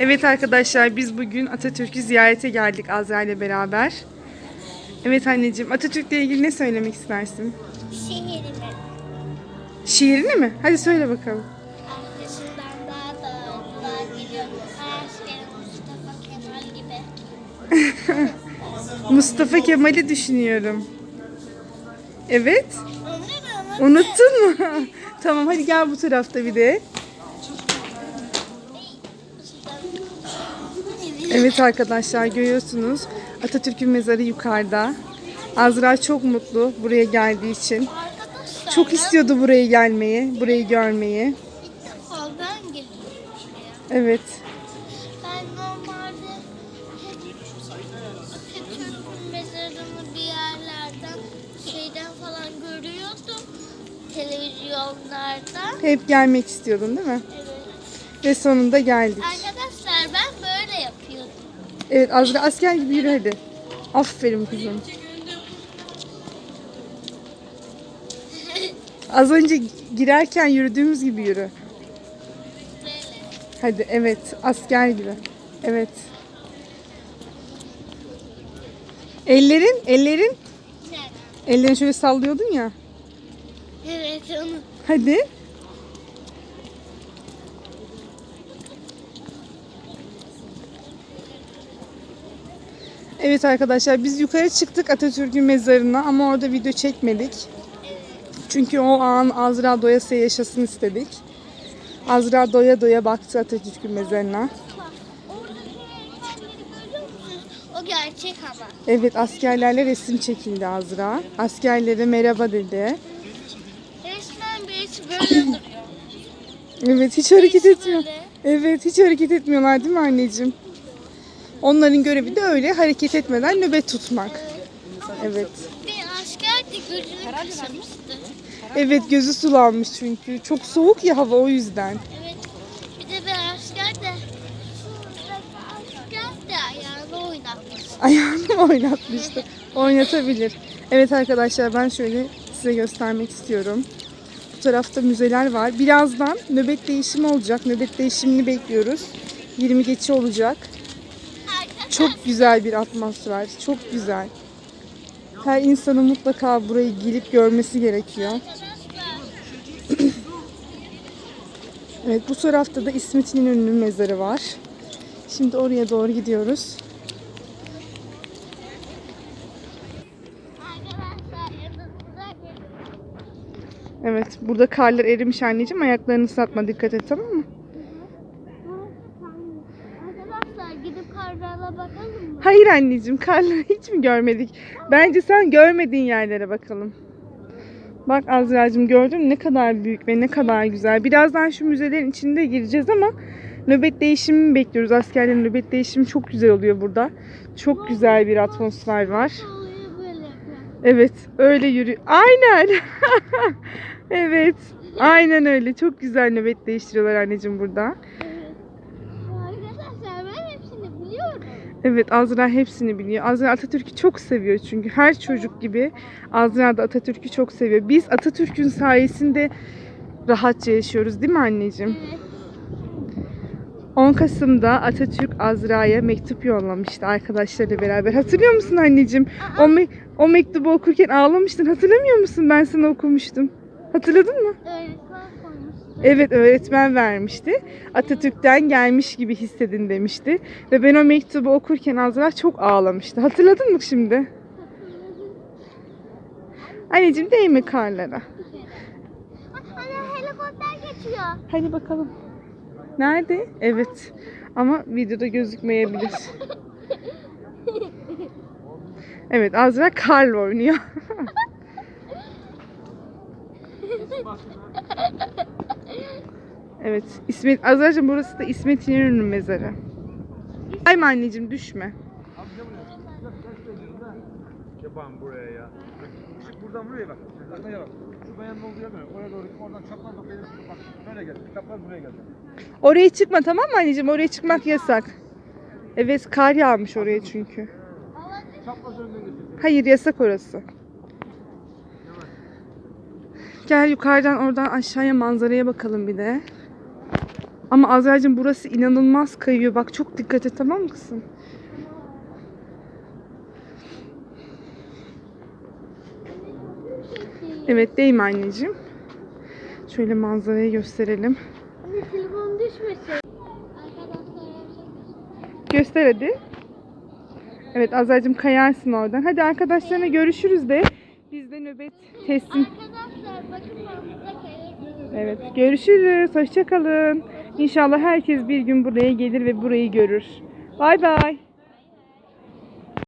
Evet arkadaşlar biz bugün Atatürk'ü ziyarete geldik Azra ile beraber. Evet anneciğim Atatürk'le ilgili ne söylemek istersin? Şehrimi. Şiirini mi? Hadi söyle bakalım. Daha da geliyor. Mustafa Kemal gibi. Mustafa Kemal'i düşünüyorum. Evet. Unuttun mu? tamam hadi gel bu tarafta bir de. Evet arkadaşlar görüyorsunuz Atatürk'ün mezarı yukarıda. Azra çok mutlu buraya geldiği için. Arkadaşlar Çok istiyordu buraya gelmeyi, burayı görmeyi. ilk defa ben geliyorum şuraya. Evet. Ben normalde Atatürk'ün mezarını bir yerlerden şeyden falan görüyordum. Televizyonlarda. Hep gelmek istiyordun değil mi? Evet. Ve sonunda geldik. Yapıyordum. Evet Azra asker gibi yürü hadi. Aferin kızım. Az önce girerken yürüdüğümüz gibi yürü. Hadi evet asker gibi. Evet. Ellerin, ellerin. Ellerini şöyle sallıyordun ya. Evet onu. Hadi. Evet arkadaşlar biz yukarı çıktık Atatürk'ün mezarına ama orada video çekmedik. Çünkü o an Azra doyasıya yaşasın istedik. Azra doya doya baktı Atatürk'ün mezarına. O gerçek ama. Evet askerlerle resim çekildi Azra. Askerlere merhaba dedi. Resmen birisi böyle duruyor. Evet hiç hareket etmiyor. Evet hiç hareket etmiyorlar değil mi anneciğim? Onların görevi de öyle hareket etmeden nöbet tutmak. Evet. Bir asker de gözünü kısamıştı. Evet gözü sulanmış çünkü. Çok soğuk ya hava o yüzden. Evet. Bir de bir asker de asker de ayağını oynatmış. Ayağını mı oynatmıştı? Oynatabilir. Evet arkadaşlar ben şöyle size göstermek istiyorum. Bu tarafta müzeler var. Birazdan nöbet değişimi olacak. Nöbet değişimini bekliyoruz. 20 geçi olacak. Çok güzel bir atmosfer. Çok güzel. Her insanın mutlaka burayı gelip görmesi gerekiyor. Evet bu tarafta da İsmet İnönü'nün mezarı var. Şimdi oraya doğru gidiyoruz. Evet burada karlar erimiş anneciğim. Ayaklarını ıslatma dikkat et tamam mı? Arkadaşlar gidip karlarla bakalım mı? Hayır anneciğim karları hiç mi görmedik? Bence sen görmediğin yerlere bakalım. Bak Azra'cığım gördün ne kadar büyük ve ne kadar güzel. Birazdan şu müzelerin içinde gireceğiz ama nöbet değişimi bekliyoruz. Askerlerin nöbet değişimi çok güzel oluyor burada. Çok güzel bir atmosfer var. Evet öyle yürü. Aynen. evet. Aynen öyle. Çok güzel nöbet değiştiriyorlar anneciğim burada. Evet. Arkadaşlar ben hepsini biliyorum. Evet Azra hepsini biliyor. Azra Atatürk'ü çok seviyor çünkü. Her çocuk gibi Azra da Atatürk'ü çok seviyor. Biz Atatürk'ün sayesinde rahatça yaşıyoruz değil mi anneciğim? Evet. 10 Kasım'da Atatürk Azra'ya mektup yollamıştı arkadaşlarıyla beraber. Hatırlıyor musun anneciğim? O, me- o mektubu okurken ağlamıştın. Hatırlamıyor musun? Ben sana okumuştum. Hatırladın mı? Koymuştu. Evet öğretmen vermişti. Atatürk'ten gelmiş gibi hissedin demişti. Ve ben o mektubu okurken Azra çok ağlamıştı. Hatırladın mı şimdi? Anneciğim değme karlara. Ana helikopter geçiyor. Hadi bakalım. Nerede? Evet. Ama videoda gözükmeyebilir. Evet Azra karla oynuyor. evet. İsmet Azra'cığım burası da İsmet İnönü'nün mezarı. Ay mı anneciğim düşme. Yaban buraya ya. Işık buradan buraya bak. Arkaya bak. Şu bayanın olduğu yerden oraya doğru oradan çapraz bak. Bak böyle gel. Çapraz buraya gel. Oraya çıkma tamam mı anneciğim? Oraya çıkmak yasak. Evet kar yağmış oraya çünkü. Hayır yasak orası. Gel yukarıdan oradan aşağıya manzaraya bakalım bir de. Ama Azra'cığım burası inanılmaz kayıyor. Bak çok dikkat et tamam mı kızım? Evet değme anneciğim. Şöyle manzarayı gösterelim. Anne telefon düşmesin. Göster hadi. Evet Azra'cığım kayarsın oradan. Hadi arkadaşlarına görüşürüz de. Nöbet teslim. Arkadaşlar bakın orada kayıyor. Evet görüşürüz. Hoşçakalın. İnşallah herkes bir gün buraya gelir ve burayı görür. Bay bay.